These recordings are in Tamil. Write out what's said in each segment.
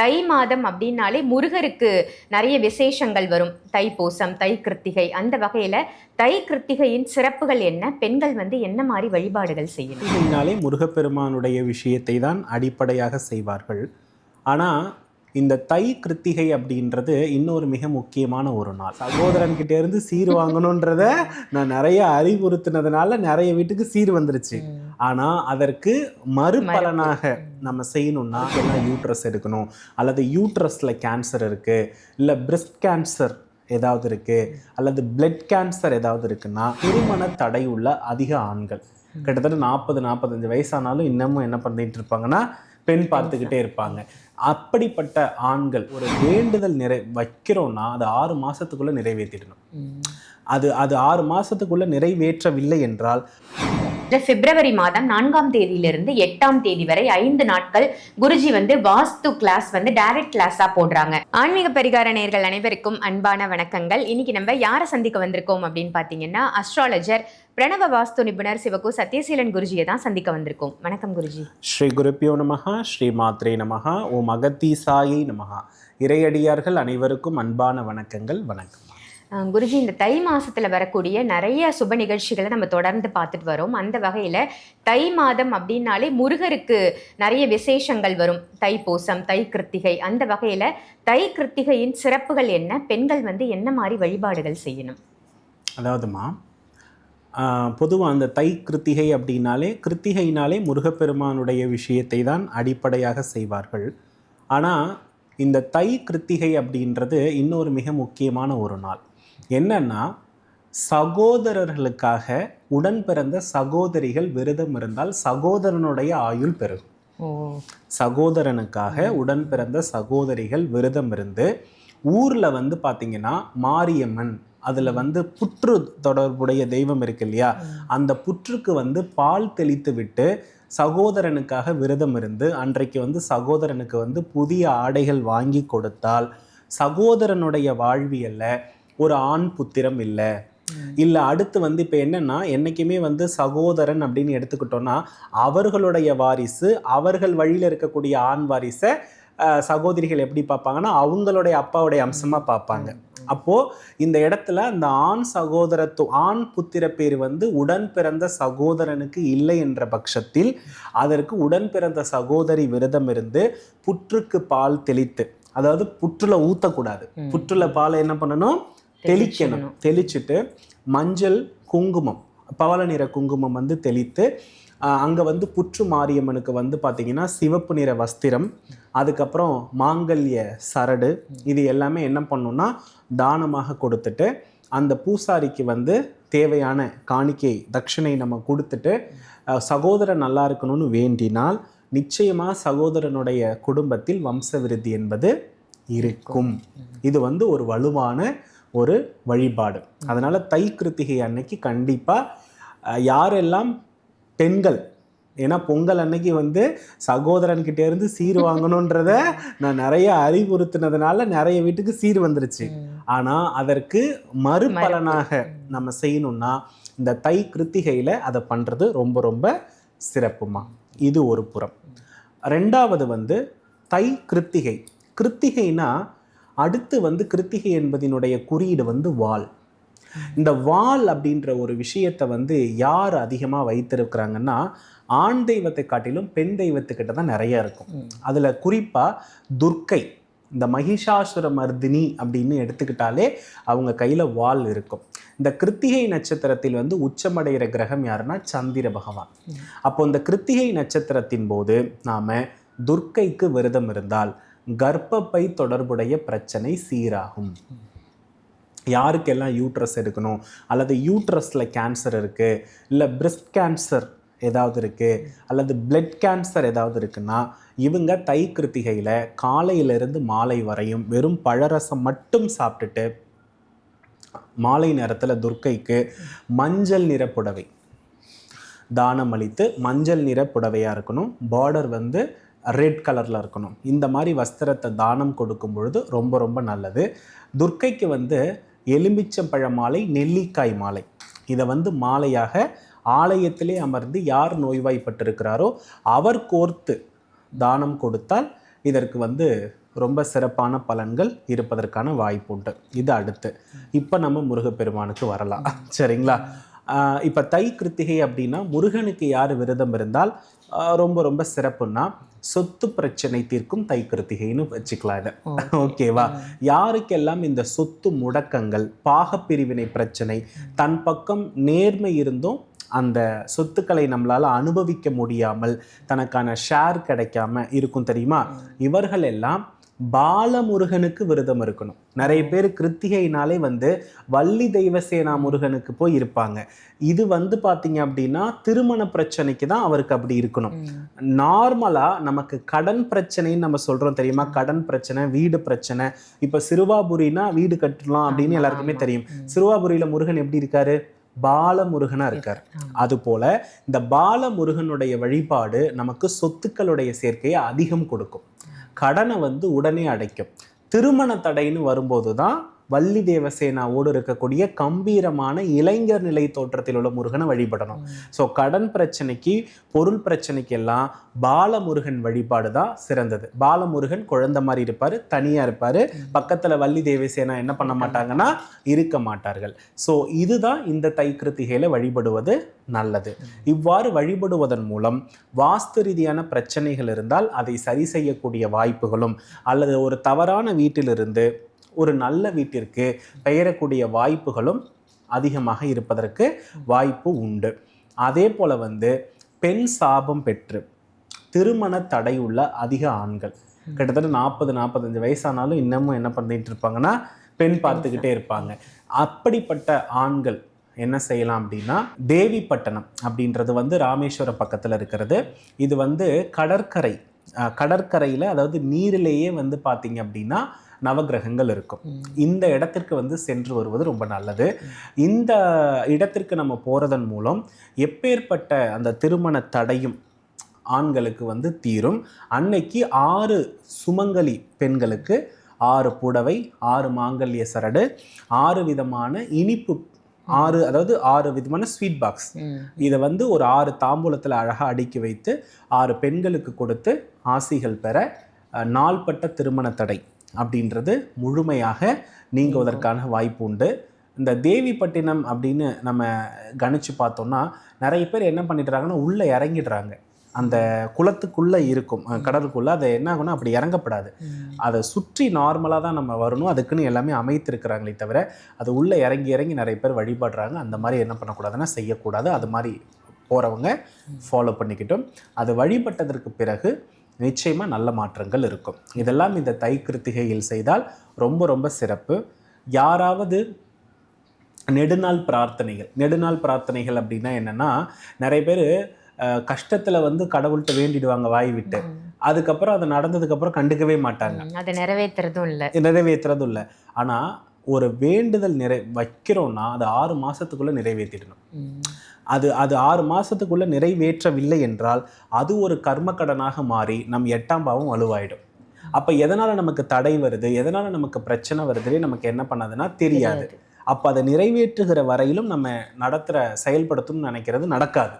தை மாதம் அப்படின்னாலே முருகருக்கு நிறைய விசேஷங்கள் வரும். தைப்பூசம் தை கிருத்திகை அந்த வகையில தை கிருத்திகையின் சிறப்புகள் என்ன? பெண்கள் வந்து என்ன மாதிரி வழிபாடுகள் செய்யணும்? கிருத்திகைனாலே முருகப்பெருமானுடைய விஷயத்தை தான் அடிப்படையாக செய்வார்கள். ஆனால் இந்த தை கிருத்திகை அப்படின்றது இன்னொரு மிக முக்கியமான ஒரு நாள். சகோதரன் கிட்ட இருந்து சீர் வாங்கணுன்றத நான் நிறைய அறிவுறுத்தினதுனால நிறைய வீட்டுக்கு சீர் வந்துருச்சு. ஆனா அதற்கு மறுபலனாக நம்ம செய்யணும்னா எல்லாம் யூட்ரஸ் எடுக்கணும்? அல்லது யூட்ரஸ்ல கேன்சர் இருக்கு இல்ல பிரஸ்ட் கேன்சர் ஏதாவது இருக்கு அல்லது பிளட் கேன்சர் ஏதாவது இருக்குன்னா திருமண தடை உள்ள அதிக ஆண்கள். கிட்டத்தட்ட நாற்பது நாற்பத்தஞ்சு வயசானாலும் இன்னமும் என்ன பண்ணிட்டு இருப்பாங்கன்னா பெண் பார்த்துக்கிட்டே இருப்பாங்க. அப்படிப்பட்ட ஆண்கள் ஒரு வேண்டுதல் நிறை வைக்கிறோம்னா அது ஆறு மாசத்துக்குள்ள நிறைவேற்றிடணும். அது அது ஆறு மாசத்துக்குள்ள நிறைவேற்றவில்லை என்றால் பிப்ரவரி மாதம் நான்காம் தேதியிலிருந்து எட்டாம் தேதி வரை ஐந்து நாட்கள் குருஜி வந்து வாஸ்து கிளாஸ் வந்து டைரக்ட் கிளாஸா போடுறாங்க. ஆன்மீக பரிகார நேர்கள் அனைவருக்கும் அன்பான வணக்கங்கள். இன்னைக்கு நம்ம யாரை சந்திக்க வந்திருக்கோம் அப்படின்னு பாத்தீங்கன்னா அஸ்ட்ராலஜர் பிரணவ வாஸ்து நிபுணர் சிவகு சத்யசீலன் குருஜியை தான் சந்திக்க வந்திருக்கோம். வணக்கம் குருஜி. ஸ்ரீ குருப்பியோ நமகா ஸ்ரீ மாத்ரே ஓ ஓம் அகத்தீசாயை நமகா இறையடியார்கள் அனைவருக்கும் அன்பான வணக்கங்கள். வணக்கம். குருஜி இந்த தை மாசத்துல வரக்கூடிய நிறைய சுப நிகழ்ச்சிகளை நம்ம தொடர்ந்து பார்த்துட்டு வரோம். அந்த வகையில தை மாதம் அப்படின்னாலே முருகருக்கு நிறைய விசேஷங்கள் வரும். தைப்பூசம் தை கிருத்திகை அந்த வகையில தை கிருத்திகையின் சிறப்புகள் என்ன? பெண்கள் வந்து என்ன மாதிரி வழிபாடுகள் செய்யணும்? அதாவதுமா பொதுவாக அந்த தை கிருத்திகை அப்படின்னாலே கிருத்திகைனாலே முருகப்பெருமானுடைய விஷயத்தை தான் அடிப்படையாக செய்வார்கள். ஆனால் இந்த தை கிருத்திகை அப்படின்றது இன்னொரு மிக முக்கியமான ஒரு நாள். என்னன்னா சகோதரர்களுக்காக உடன் பிறந்த சகோதரிகள் விரதம் இருந்தால் சகோதரனுடைய ஆயுள் பெருகும். சகோதரனுக்காக உடன் பிறந்த சகோதரிகள் விரதம் இருந்து ஊரில் வந்து பார்த்தீங்கன்னா மாரியம்மன் அதில் வந்து புற்று தொடர்புடைய தெய்வம் இருக்கு இல்லையா? அந்த புற்றுக்கு வந்து பால் தெளித்து விட்டு சகோதரனுக்காக விரதம் இருந்து அன்றைக்கு வந்து சகோதரனுக்கு வந்து புதிய ஆடைகள் வாங்கி கொடுத்தால் சகோதரனுடைய வாழ்வியல்ல ஒரு ஆண் புத்திரம் இல்லை. இல்லை அடுத்து வந்து இப்போ என்னன்னா என்னைக்குமே வந்து சகோதரன் அப்படின்னு எடுத்துக்கிட்டோம்னா அவர்களுடைய வாரிசு அவர்கள் வழியில் இருக்கக்கூடிய ஆண் வாரிசை சகோதரிகள் எப்படி பார்ப்பாங்கன்னா அவங்களுடைய அப்பாவுடைய அம்சமா பார்ப்பாங்க. அப்போ இந்த இடத்துல அந்த ஆண் சகோதரத்து ஆண் புத்திர பேர் வந்து உடன் பிறந்த சகோதரனுக்கு இல்லை என்ற பட்சத்தில் அதற்கு உடன் பிறந்த சகோதரி விரதம் இருந்து புற்றுக்கு பால் தெளித்து அதாவது புற்றுல ஊத்தக்கூடாது. புற்றுல பாலை என்ன பண்ணணும்? தெளிக்கணும். தெளிச்சுட்டு மஞ்சள் குங்குமம் பவள நிற குங்குமம் வந்து தெளித்து அங்கே வந்து புற்று மாரியம்மனுக்கு வந்து பார்த்திங்கன்னா சிவப்பு நிற வஸ்திரம் அதுக்கப்புறம் மாங்கல்ய சரடு இது எல்லாமே என்ன பண்ணுன்னா தானமாக கொடுத்துட்டு அந்த பூசாரிக்கு வந்து தேவையான காணிக்கை தட்சிணை நம்ம கொடுத்துட்டு சகோதரன் நல்லா இருக்கணும்னு வேண்டினால் நிச்சயமாக சகோதரனுடைய குடும்பத்தில் வம்ச விருத்தி என்பது இருக்கும். இது வந்து ஒரு வலுவான ஒரு வழிபாடு. அதனால் தை கிருத்திகை அன்னைக்கு கண்டிப்பாக யாரெல்லாம் பெண்கள். ஏன்னா பொங்கல் அன்னைக்கு வந்து சகோதரன் கிட்ட இருந்து சீர் வாங்கணுன்றத நான் நிறைய அறிவுறுத்தினதுனால நிறைய வீட்டுக்கு சீர் வந்துருச்சு. ஆனா அதற்கு மறுபலனாக நம்ம செய்யணும்னா இந்த தை கிருத்திகையில அதை பண்றது ரொம்ப ரொம்ப சிறப்புமா? இது ஒரு புறம். ரெண்டாவது வந்து தை கிருத்திகை. கிருத்திகைனா அடுத்து வந்து கிருத்திகை என்பதினுடைய குறியீடு வந்து வாள். இந்த வாள் அப்படின்ற ஒரு விஷயத்தை வந்து யார் அதிகமாக வைத்திருக்கிறாங்கன்னா ஆண் தெய்வத்தை காட்டிலும் பெண் தெய்வத்துக்கிட்ட தான் நிறைய இருக்கும். அதில் குறிப்பாக துர்க்கை இந்த மகிஷாசுர மர்தினி அப்படின்னு எடுத்துக்கிட்டாலே அவங்க கையில் வாள் இருக்கும். இந்த கிருத்திகை நட்சத்திரத்தில் வந்து உச்சமடைகிற கிரகம் யாருன்னா சந்திர பகவான். அப்போ இந்த கிருத்திகை நட்சத்திரத்தின் போது நாம துர்க்கைக்கு விரதம் இருந்தால் கர்ப்பப்பை தொடர்புடைய பிரச்சனை சீராகும். யாருக்கெல்லாம் யூட்ரஸ் எடுக்கணும்? அல்லது யூட்ரஸில் கேன்சர் இருக்குது இல்லை பிரெஸ்ட் கேன்சர் ஏதாவது இருக்குது அல்லது பிளட் கேன்சர் ஏதாவது இருக்குன்னா இவங்க தை கிருத்திகையில் காலையிலிருந்து மாலை வரையும் வெறும் பழரசம் மட்டும் சாப்பிட்டுட்டு மாலை நேரத்தில் துர்க்கைக்கு மஞ்சள் நிற புடவை. தானம் அளித்து மஞ்சள் நிற புடவையாக இருக்கணும். பார்டர் வந்து ரெட் கலரில் இருக்கணும். இந்த மாதிரி வஸ்திரத்தை தானம் கொடுக்கும் பொழுது ரொம்ப ரொம்ப நல்லது. துர்க்கைக்கு வந்து எலுமிச்சம்பழ மாலை நெல்லிக்காய் மாலை. இதை வந்து மாலையாக ஆலயத்திலே அமர்ந்து யார் நோய்வாய்ப்பட்டிருக்கிறாரோ அவர் கோர்த்து தானம் கொடுத்தால் இதற்கு வந்து ரொம்ப சிறப்பான பலன்கள் இருப்பதற்கான வாய்ப்பு உண்டு. இது அடுத்து. இப்போ நம்ம முருகப்பெருமானுக்கு வரலாம். சரிங்களா? இப்போ தை கிருத்திகை அப்படின்னா முருகனுக்கு யார் விரதம் இருந்தால் ரொம்ப ரொம்ப சிறப்புன்னா சொத்து பிரச்சனை தீர்க்கும் தை கிருத்திகைன்னு வச்சுக்கலாம் இதை. ஓகேவா யாருக்கெல்லாம் இந்த சொத்து முடக்கங்கள் பாகப்பிரிவினை பிரச்சனை தன் பக்கம் நேர்மை இருந்தும் அந்த சொத்துக்களை நம்மளால அனுபவிக்க முடியாமல் தனக்கான ஷேர் கிடைக்காம இருக்கும் தெரியுமா? இவர்கள் எல்லாம் பாலமுருகனுக்கு விரதம் இருக்கணும். நிறைய பேர் கிருத்திகைனாலே வந்து வள்ளி தெய்வசேனா முருகனுக்கு போய் இருப்பாங்க. இது வந்து பாத்தீங்க அப்படின்னா திருமண பிரச்சனைக்கு தான் அவருக்கு அப்படி இருக்கணும். நார்மலா நமக்கு கடன் பிரச்சனைன்னு நம்ம சொல்றோம் தெரியுமா? கடன் பிரச்சனை வீடு பிரச்சனை. இப்ப சிறுவாபுரினா வீடு கட்டலாம் அப்படின்னு எல்லாருக்குமே. தெரியும். சிறுவாபுரியில முருகன் எப்படி இருக்காரு? பாலமுருகனா இருக்கார் அதுபோல இந்த பாலமுருகனுடைய வழிபாடு நமக்கு சொத்துக்களுடைய சேர்க்கையை அதிகம் கொடுக்கும். கடனை வந்து உடனே அடைக்கும். திருமண தடைன்னு வரும்போது தான் வள்ளி தேவசேனாவோடு இருக்கக்கூடிய கம்பீரமான இளைஞர் நிலை தோற்றத்தில் உள்ள முருகனை வழிபடணும். ஸோ கடன் பிரச்சனைக்கு பொருள் பிரச்சனைக்கு எல்லாம் பாலமுருகன் வழிபாடு தான் சிறந்தது. பாலமுருகன் குழந்தை மாதிரி இருப்பார் தனியாக இருப்பார். பக்கத்தில் வள்ளி தேவசேனா என்ன பண்ண மாட்டாங்கன்னா இருக்க மாட்டார்கள். ஸோ இதுதான் இந்த தை கிருத்திகையில வழிபடுவது நல்லது. இவ்வாறு வழிபடுவதன் மூலம் வாஸ்து ரீதியான பிரச்சனைகள் இருந்தால் அதை சரி செய்யக்கூடிய வாய்ப்புகளும் அல்லது ஒரு தவறான வீட்டிலிருந்து ஒரு நல்ல வீட்டிற்கு பெயரக்கூடிய வாய்ப்புகளும் அதிகமாக இருப்பதற்கு வாய்ப்பு உண்டு. அதே போல் வந்து பெண் சாபம் பெற்று திருமண தடை உள்ள அதிக ஆண்கள். கிட்டத்தட்ட நாற்பது நாற்பத்தஞ்சு வயசானாலும் இன்னமும் என்ன பண்ணிட்டு இருப்பாங்கன்னா பெண் பார்த்துக்கிட்டே இருப்பாங்க. அப்படிப்பட்ட ஆண்கள் என்ன செய்யலாம் அப்படின்னா தேவிப்பட்டணம் அப்படின்றது வந்து ராமேஸ்வரம் பக்கத்தில் இருக்கிறது. இது வந்து கடற்கரை கடற்கரையில் அதாவது நீரிலேயே வந்து பார்த்தீங்க அப்படின்னா நவக்கிரகங்கள் இருக்கும். இந்த இடத்திற்கு வந்து சென்று வருவது ரொம்ப நல்லது. இந்த இடத்திற்கு நம்ம போறதன் மூலம் எப்பேற்பட்ட அந்த திருமண தடையும் ஆண்களுக்கு வந்து தீரும். அன்னைக்கு ஆறு சுமங்கலி பெண்களுக்கு ஆறு புடவை ஆறு மாங்கல்ய சரடு ஆறு விதமான இனிப்பு ஆறு அதாவது ஆறு விதமான ஸ்வீட் பாக்ஸ் இதை வந்து ஒரு ஆறு தாம்பூலத்தில் அழகாக அடுக்கி வைத்து ஆறு பெண்களுக்கு கொடுத்து ஆசிகள் பெற நாள்பட்ட திருமண தடை அப்படின்றது முழுமையாக நீங்குவதற்கான வாய்ப்பு உண்டு. இந்த தேவிப்பட்டினம் அப்படின்னு நம்ம கணிச்சு பார்த்தோம்னா நிறைய பேர் என்ன பண்ணிடுறாங்கன்னா உள்ளே இறங்கிடுறாங்க. அந்த குளத்துக்குள்ளே இருக்கும். கடலுக்குள்ள அது என்ன ஆகும்னா அப்படி இறங்கப்படாது. அதை சுற்றி நார்மலாக தான் நம்ம வரணும். அதுக்குன்னு எல்லாமே அமைத்திருக்கிறாங்களே தவிர அது உள்ளே இறங்கி இறங்கி நிறைய பேர் வழிபடுறாங்க. அந்த மாதிரி என்ன பண்ணக்கூடாதுன்னா செய்யக்கூடாது. அது மாதிரி போகிறவங்க ஃபாலோ பண்ணிக்கிட்டும். அது வழிபட்டதற்கு பிறகு நிச்சயமாக நல்ல மாற்றங்கள் இருக்கும். இதெல்லாம் இந்த தை கிருத்திகையில் செய்தால் ரொம்ப ரொம்ப சிறப்பு. யாராவது நெடுநாள் பிரார்த்தனைகள் நெடுநாள் பிரார்த்தனைகள் அப்படின்னா என்னன்னா நிறைய பேர் கஷ்டத்தில் வந்து கடவுள்கிட்ட வேண்டிடுவாங்க வாய் விட்டு. அதுக்கப்புறம் அது நடந்ததுக்கப்புறம் கண்டுக்கவே மாட்டாங்க. அதை நிறைவேற்றுறதும் இல்ல. நிறைவேற்றுறதும் இல்லை. ஆனால் ஒரு வேண்டுதல் நிறை வைக்கிறோம்னா அது ஆறு மாதத்துக்குள்ளே நிறைவேற்றிடணும் அது அது ஆறு மாதத்துக்குள்ளே நிறைவேற்றவில்லை என்றால் அது ஒரு கர்மக்கடனாக மாறி நம் எட்டாம் பாவம் வலுவாயிடும். அப்போ எதனால் நமக்கு தடை வருது? எதனால் நமக்கு பிரச்சனை வருதுன்னே நமக்கு என்ன பண்ணாதுன்னா தெரியாது. அப்போ அதை நிறைவேற்றுகிற வரையிலும் நம்ம நடத்துகிற செயல்படுத்தணும்னு நினைக்கிறது நடக்காது.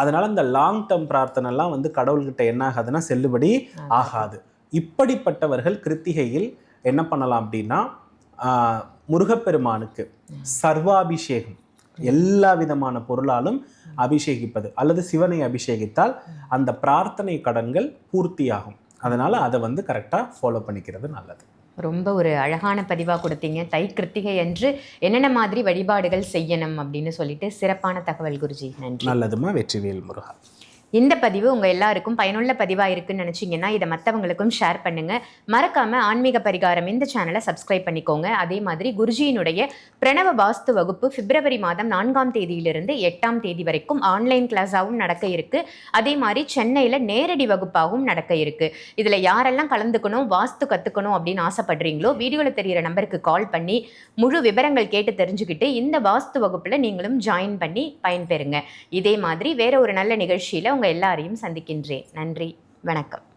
அதனால இந்த லாங் டேர்ம் பிரார்த்தனைலாம் வந்து கடவுள்கிட்ட என்ன ஆகாதுன்னா செல்லுபடி ஆகாது. இப்படிப்பட்டவர்கள் கிருத்திகையில் என்ன பண்ணலாம் அப்படின்னா முருகப்பெருமானுக்கு சர்வாபிஷேகம் எல்லா விதமான பொருளாலும் அபிஷேகிப்பது. அல்லது சிவனை அபிஷேகித்தால் அந்த பிரார்த்தனை கடன்கள் பூர்த்தியாகும். அதனால அதை வந்து கரெக்டாக ஃபாலோ பண்ணிக்கிறது நல்லது. ரொம்ப ஒரு அழகான பதிவா கொடுத்தீங்க. தை கிருத்திகை என்று என்னென்ன மாதிரி வழிபாடுகள் செய்யணும் அப்படின்னு சொல்லிட்டு சிறப்பான தகவல் குருஜி. நன்றி. நல்லதுமா வெற்றிவேல் முருகா. இந்த பதிவு உங்கள் எல்லாருக்கும் பயனுள்ள பதிவாக இருக்குன்னு நினச்சிங்கன்னா இதை மற்றவங்களுக்கும் ஷேர் பண்ணுங்கள் மறக்காமல் ஆன்மீக பரிகாரம் இந்த சேனலை சப்ஸ்கிரைப் பண்ணிக்கோங்க. அதே மாதிரி குருஜியினுடைய பிரணவ வாஸ்து வகுப்பு பிப்ரவரி மாதம் நான்காம் தேதியிலிருந்து எட்டாம் தேதி வரைக்கும் ஆன்லைன் கிளாஸாகவும் நடக்க இருக்கு. அதே மாதிரி சென்னையில் நேரடி வகுப்பாகவும் நடக்க இருக்குது இதில் யாரெல்லாம் கலந்துக்கணும் வாஸ்து கற்றுக்கணும் அப்படின்னு ஆசைப்படுறீங்களோ வீடியோவில் தெரியிற நம்பருக்கு கால் பண்ணி முழு விவரங்கள் கேட்டு தெரிஞ்சுக்கிட்டு இந்த வாஸ்து வகுப்பில் நீங்களும் ஜாயின் பண்ணி பயன்பெறுங்க. இதே மாதிரி வேற ஒரு நல்ல நிகழ்ச்சியில் உங்கள் எல்லாரையும் சந்திக்கின்றேன். நன்றி. வணக்கம்.